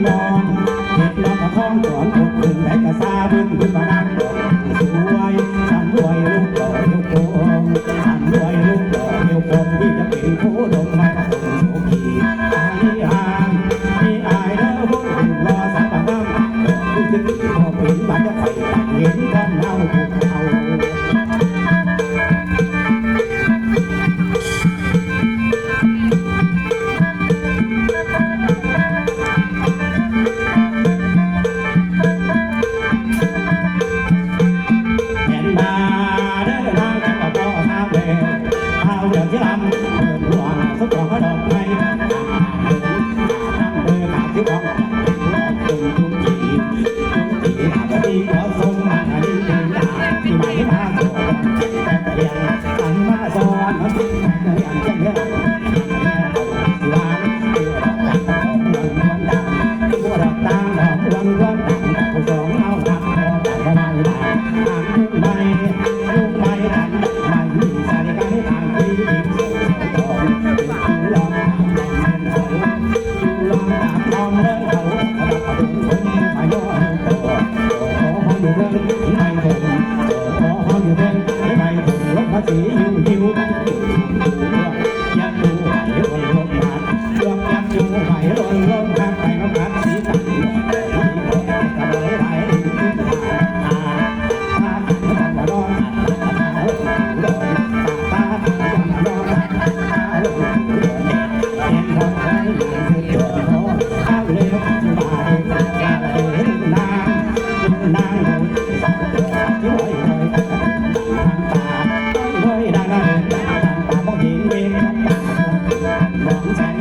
long. ที่ลำหัวสุดหัดอกไม้เดินหาที่อกตึงตุ้งจีจีหาที่ขอสมาที่ดีหาที่ไม่มาส่งแตียนอันมาสอน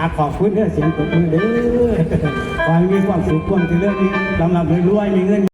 อาขอบคุณเพื่อเสียงปรบมือเด้อขอให้มีความสุขความเจริญมีลำลำรวยรวยมีเงิน